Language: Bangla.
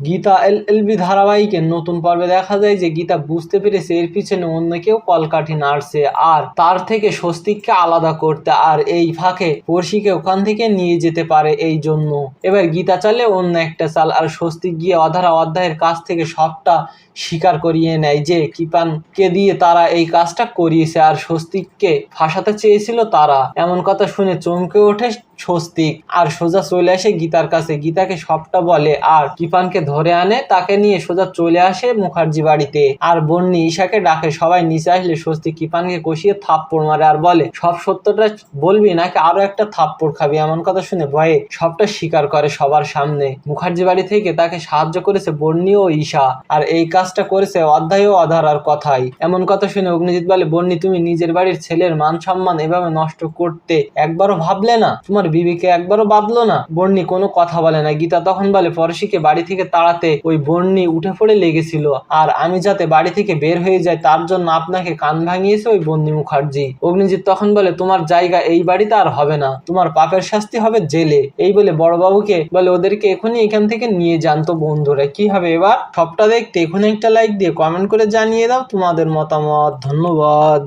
গীতা এল, এলবি ধারাবাহিকের নতুন পর্বে দেখা যায় যে গীতা বুঝতে পেরেছে এর পিছনে অন্য কেউ কলকাঠি নাড়ছে আর তার থেকে স্বস্তিককে আলাদা করতে আর এই ফাঁকে পড়শিকে ওখান থেকে নিয়ে যেতে পারে এই জন্য। এবার গীতা চালে অন্য একটা চাল আর স্বস্তিক গিয়ে অধারা অধ্যায়ের কাছ থেকে সবটা স্বীকার করিয়ে নেয় যে কৃপানকে দিয়ে তারা এই কাজটা করিয়েছে আর স্বস্তিককে ফাঁসাতে চেয়েছিল তারা। এমন কথা শুনে চমকে ওঠে স্বস্তিক। আর সোজা চলে আসে গীতার কাছে। গীতাকে সবটা বলে আর কৃপানকে ধরে আনে, তাকে নিয়ে সোজা চলে আসে মুখার্জি বাড়িতে। আর বন্যি ঈশাকে ডাকে, সবাই নিচে আসলে স্বস্তি কৃপানকে কষিয়ে থাপ্পড় মারে আর বলে, সব সত্যটা বলবি নাকি আরও একটা থাপ্পড় খাবি এমন কথা শুনে ভয়ে সবটা স্বীকার করে সবার সামনে। মুখার্জি বাড়ি থেকে তাকে সাহায্য করেছে বন্যি ও ঈশা। আর এই কাজটা করেছে অধ্যায় ও অধারার কথাই। এমন কথা শুনে অগ্নিজিৎ বলে বন্যি তুমি নিজের বাড়ির ছেলের মান সম্মান এভাবে নষ্ট করতে একবারও ভাবলে না? তোমার বিবিকে একবারও বাঁধলো না? বন্যি কোনো কথা বলে না। গীতা তখন বলে পরশিকে বাড়ি থেকে তাড়াতে ওই বন্যি উঠে পড়ে লেগেছিল। আর আমি যাতে বাড়ি থেকে বের হয়ে যাই, তার জন্য আপনাকে কান ভাঙিয়েছে ওই বন্দি মুখার্জি। অগ্নিজিৎ তখন বলে, তোমার জায়গা এই বাড়িতে আর হবে না। তোমার পাপের শাস্তি হবে জেলে। এই বলে বড়বাবুকে বলে, ওদেরকে এখনই এখান থেকে নিয়ে যান তো বন্ধুরা। কি হবে এবার? সবটা দেখতে এখন একটা লাইক দিয়ে কমেন্ট করে জানিয়ে দাও তোমাদের মতামত। ধন্যবাদ।